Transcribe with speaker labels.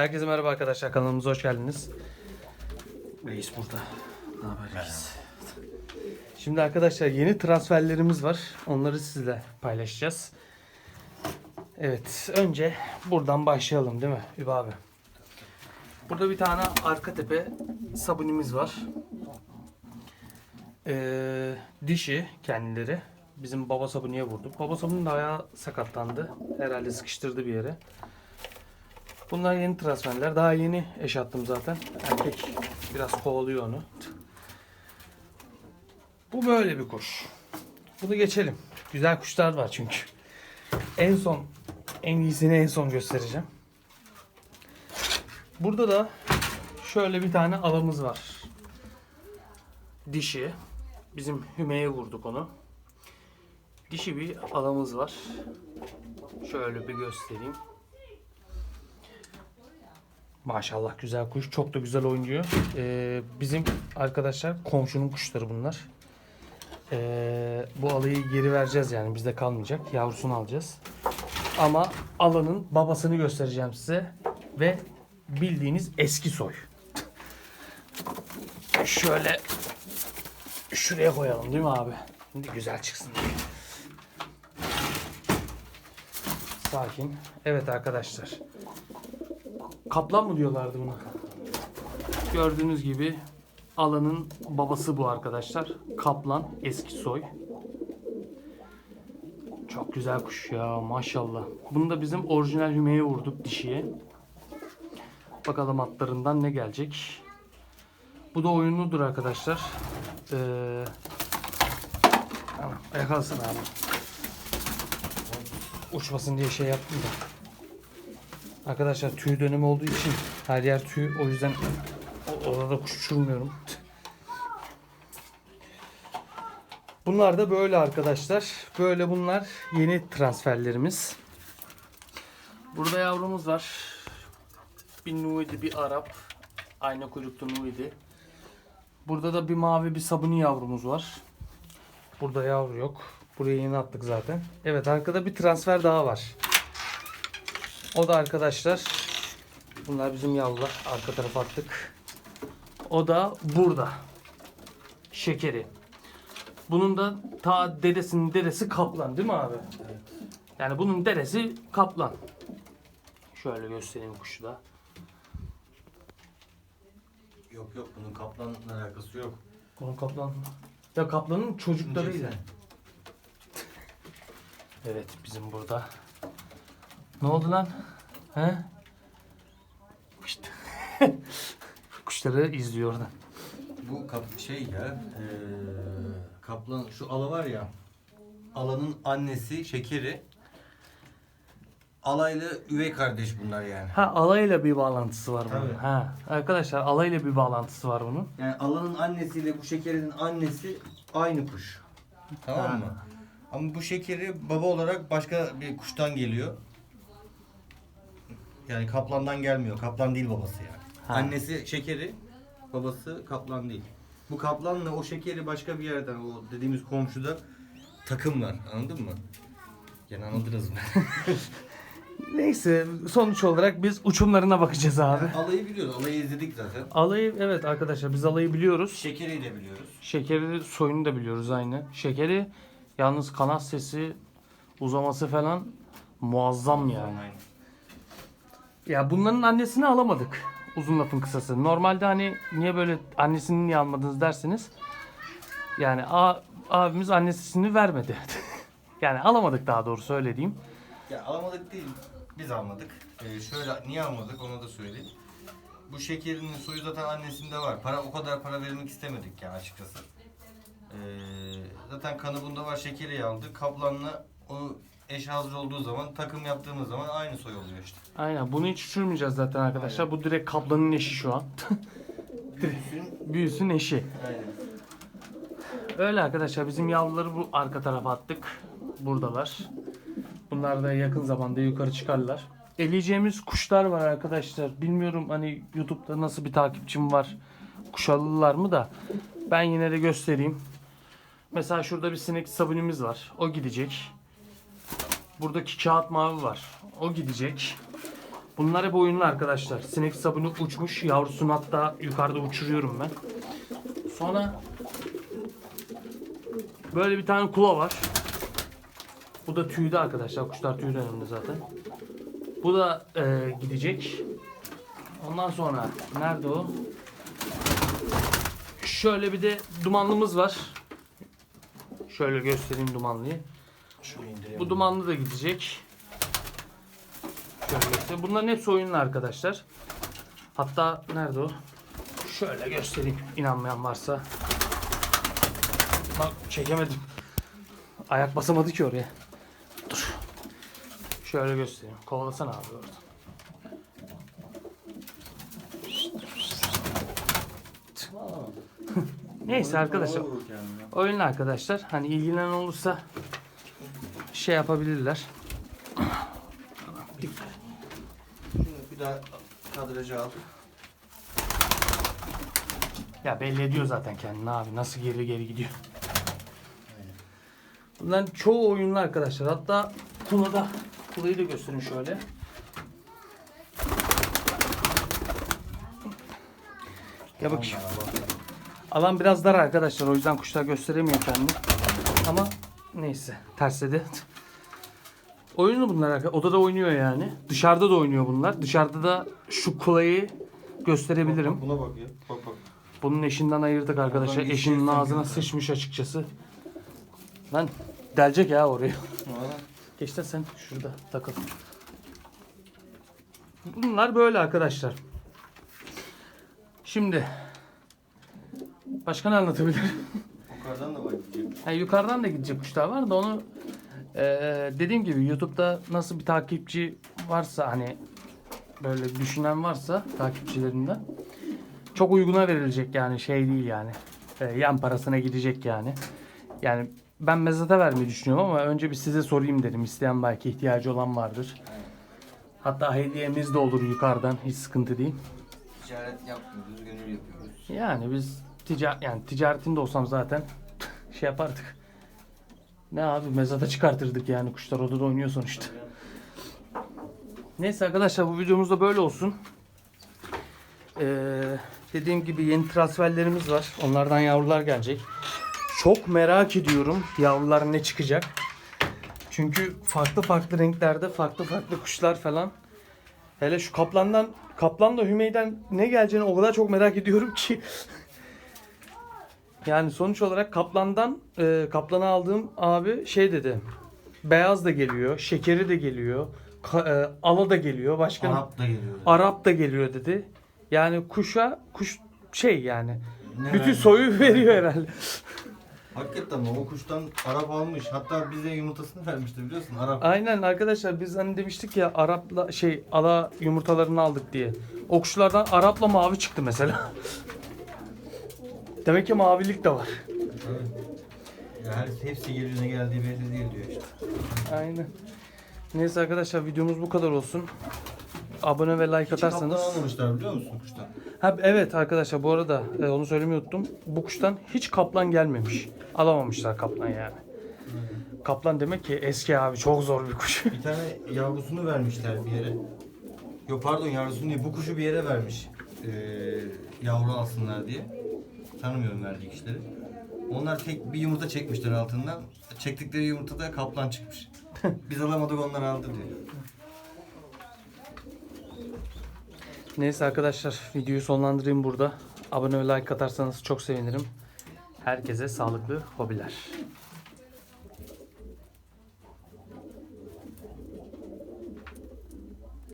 Speaker 1: Herkese merhaba arkadaşlar kanalımıza hoş geldiniz. Reis burada. Ne haber reis? Şimdi arkadaşlar yeni transferlerimiz var. Onları sizle paylaşacağız. Evet önce buradan başlayalım değil mi Übü abi? Burada bir tane arka tepe sabunimiz var. Ee, dişi kendileri. Bizim baba sabuniye vurduk. Baba sabunun da ayağı sakatlandı. Herhalde sıkıştırdı bir yere. Bunlar yeni transferler. Daha yeni eş attım zaten. Erkek biraz kovalıyor onu. Bu böyle bir kuş. Bunu geçelim. Güzel kuşlar var çünkü. En son en iyisini en son göstereceğim. Burada da şöyle bir tane alamız var. Dişi. Bizim Hümey'e vurduk onu. Dişi bir alamız var. Şöyle bir göstereyim. Maşallah güzel kuş. Çok da güzel oynuyor. Ee, bizim arkadaşlar komşunun kuşları bunlar. Ee, bu alayı geri vereceğiz yani bizde kalmayacak. Yavrusunu alacağız. Ama alanın babasını göstereceğim size. Ve bildiğiniz eski soy. Şöyle şuraya koyalım değil mi abi? Şimdi güzel çıksın. Sakin. Evet arkadaşlar. Kaplan mı diyorlardı buna? Gördüğünüz gibi alanın babası bu arkadaşlar. Kaplan eski soy. Çok güzel kuş ya maşallah. Bunu da bizim orijinal hümeye vurduk dişiye. Bakalım atlarından ne gelecek. Bu da oyunludur arkadaşlar. Ee, tamam, yakalasın abi. Uçmasın diye şey yaptım da. Arkadaşlar tüy dönemi olduğu için her yer tüy. O yüzden orada kuş uçurmuyorum. Bunlar da böyle arkadaşlar. Böyle bunlar yeni transferlerimiz. Burada yavrumuz var. Bir Nuidi, bir Arap. Aynı kuyruklu Nuidi. Burada da bir mavi bir sabuni yavrumuz var. Burada yavru yok. Buraya yeni attık zaten. Evet arkada bir transfer daha var. O da arkadaşlar bunlar bizim yavrular. Arka tarafa attık. O da burada. Şekeri. Bunun da ta dedesinin dedesi kaplan değil mi abi? Yani bunun dedesi kaplan. Şöyle göstereyim kuşu da.
Speaker 2: Yok yok bunun kaplanla alakası yok.
Speaker 1: Bunun kaplan. Ya kaplanın çocuklarıyla. Evet bizim burada. Ne oldu lan? He? İşte. Kuşları izliyor oradan.
Speaker 2: Bu kap şey ya eee, kaplan şu ala var ya alanın annesi şekeri alaylı üvey kardeş bunlar yani.
Speaker 1: Ha alayla bir bağlantısı var bunun.
Speaker 2: Tabii.
Speaker 1: Ha arkadaşlar alayla bir bağlantısı var bunun.
Speaker 2: Yani alanın annesiyle bu şekerin annesi aynı kuş. Tamam
Speaker 1: Ha.
Speaker 2: mı? Ama bu şekeri baba olarak başka bir kuştan geliyor. Yani kaplandan gelmiyor. Kaplan değil babası yani.
Speaker 1: Ha.
Speaker 2: Annesi şekeri, babası kaplan değil. Bu kaplanla o şekeri başka bir yerden o dediğimiz komşuda takımlar. Anladın mı? Yani anladınız mı?
Speaker 1: Neyse sonuç olarak biz uçumlarına bakacağız abi.
Speaker 2: Yani alayı biliyoruz. Alayı izledik zaten.
Speaker 1: Alayı evet arkadaşlar biz alayı biliyoruz.
Speaker 2: Şekeri de biliyoruz.
Speaker 1: Şekeri soyunu da biliyoruz aynı. Şekeri yalnız kanat sesi uzaması falan muazzam yani.
Speaker 2: Aynen.
Speaker 1: Ya bunların annesini alamadık. Uzun lafın kısası. Normalde hani niye böyle annesini niye almadınız derseniz. Yani a, abimiz annesini vermedi. yani alamadık daha doğrusu öyle.
Speaker 2: Ya alamadık değil, biz almadık. Ee, şöyle niye almadık onu da söyleyeyim. Bu şekerinin soyu zaten annesinde var. Para o kadar para vermek istemedik ya açıkçası. Ee, zaten kanı bunda var şekeri aldık. Kaplanla onu eş hazır olduğu zaman takım yaptığımız zaman aynı soy oluyor işte.
Speaker 1: Aynen bunu hiç uçurmayacağız zaten arkadaşlar. Bu direkt kaplanın eşi şu an.
Speaker 2: Büyüsün.
Speaker 1: Büyüsün eşi.
Speaker 2: Aynen.
Speaker 1: Öyle arkadaşlar bizim yavruları bu arka tarafa attık. Buradalar. Bunlar da yakın zamanda yukarı çıkarlar. Eleyeceğimiz kuşlar var arkadaşlar. Bilmiyorum hani YouTube'da nasıl bir takipçim var. Kuşalılar mı da. Ben yine de göstereyim. Mesela şurada bir sinek sabunimiz var. O gidecek. Buradaki kağıt mavi var. O gidecek. Bunlar hep oyunlu arkadaşlar. Sinek sabunu uçmuş. Yavrusunu hatta yukarıda uçuruyorum ben. Sonra böyle bir tane kula var. Bu da tüylü arkadaşlar. Kuşlar tüy döneminde zaten. Bu da e, gidecek. Ondan sonra nerede o? Şöyle bir de dumanlımız var. Şöyle göstereyim dumanlıyı.
Speaker 2: İndireyim.
Speaker 1: Bu dumanlı da gidecek. Şöyle. Bunların hepsi oyunlu arkadaşlar. Hatta nerede o? Şöyle göstereyim. İnanmayan varsa. Bak çekemedim. Ayak basamadı ki oraya. Dur. Şöyle göstereyim. Kovalasana abi orada. Neyse arkadaşlar. Oyunlu arkadaşlar. Hani ilgilenen olursa şey yapabilirler.
Speaker 2: Şimdi bir daha kadrajı al.
Speaker 1: Ya belli ediyor zaten kendini abi. Nasıl geri geri gidiyor. Bunların çoğu oyunlu arkadaşlar. Hatta Kula'da Kula'yı da göstereyim şöyle. Ya bak alan biraz dar arkadaşlar. O yüzden kuşlar gösteremiyor kendini. Ama neyse tersledi. Oyunu bunlar arkadaşlar. Odada oynuyor yani. Dışarıda da oynuyor bunlar. Dışarıda da şu Kula'yı gösterebilirim.
Speaker 2: Buna bak ya. Bak bak.
Speaker 1: Bunun eşinden ayırdık arkadaşlar.
Speaker 2: Oradan
Speaker 1: Eşinin ağzına
Speaker 2: gönder.
Speaker 1: sıçmış açıkçası. Lan delecek ya oraya.
Speaker 2: Aa,
Speaker 1: Geç de sen şurada takıl. Bunlar böyle arkadaşlar. Şimdi başka ne anlatabilirim?
Speaker 2: Yukarıdan da var
Speaker 1: Ha, yukarıdan da gidecek kuşlar var da onu eee, dediğim gibi YouTube'da nasıl bir takipçi varsa hani böyle düşünen varsa takipçilerinden çok uyguna verilecek yani şey değil yani Eee, yan parasına gidecek yani. Yani ben mezata vermeyi düşünüyorum ama önce bir size sorayım dedim. İsteyen belki ihtiyacı olan vardır. Hatta hediyemiz de olur yukarıdan hiç sıkıntı değil.
Speaker 2: Ticaret yapmıyoruz, gönül yapıyoruz.
Speaker 1: Yani biz ticaret yani ticaretinde olsam zaten şey yapardık. Ne abi mezata çıkartırdık yani kuşlar odada oynuyor sonuçta. Neyse arkadaşlar bu videomuz da böyle olsun. Ee, dediğim gibi yeni transferlerimiz var. Onlardan yavrular gelecek. Çok merak ediyorum yavrular ne çıkacak. Çünkü farklı farklı renklerde farklı farklı kuşlar falan. Hele şu kaplandan kaplanla Hümeyden ne geleceğini o kadar çok merak ediyorum ki. yani sonuç olarak kaplandan e, kaplana aldığım abi şey dedi. Beyaz da geliyor, şekeri de geliyor, ka- e, ala da geliyor, başka
Speaker 2: Arap da geliyor.
Speaker 1: Arap da geliyor dedi. Yani kuşa kuş şey yani.
Speaker 2: Ne
Speaker 1: Bütün
Speaker 2: verdi?
Speaker 1: soyu veriyor herhalde.
Speaker 2: Hakikaten o kuştan Arap almış. Hatta bize yumurtasını vermişti biliyorsun Arap.
Speaker 1: Aynen arkadaşlar biz hani demiştik ya Arapla şey ala yumurtalarını aldık diye. O kuşlardan Arapla mavi çıktı mesela. Demek ki mavilik de var.
Speaker 2: Ya her, hepsi geliyor ne geldiği belli değil diyor işte.
Speaker 1: Aynen. Neyse arkadaşlar videomuz bu kadar olsun. Abone ve like
Speaker 2: Hiç
Speaker 1: atarsanız.
Speaker 2: kaplan almamışlar biliyor musun kuştan?
Speaker 1: Ha, evet arkadaşlar bu arada e, onu söylemeyi unuttum. Bu kuştan hiç kaplan gelmemiş. Alamamışlar kaplan yani. Kaplan demek ki eski abi çok zor bir kuş.
Speaker 2: Bir tane yavrusunu vermişler bir yere. Yok pardon yavrusunu değil bu kuşu bir yere vermiş. Ee, yavru alsınlar diye. Tanımıyorum verdiği kişileri. Onlar tek bir yumurta çekmişler altından. Çektikleri yumurtada kaplan çıkmış. Biz alamadık onlar aldı diyor.
Speaker 1: Neyse arkadaşlar videoyu sonlandırayım burada. Abone ve like atarsanız çok sevinirim. Herkese sağlıklı hobiler.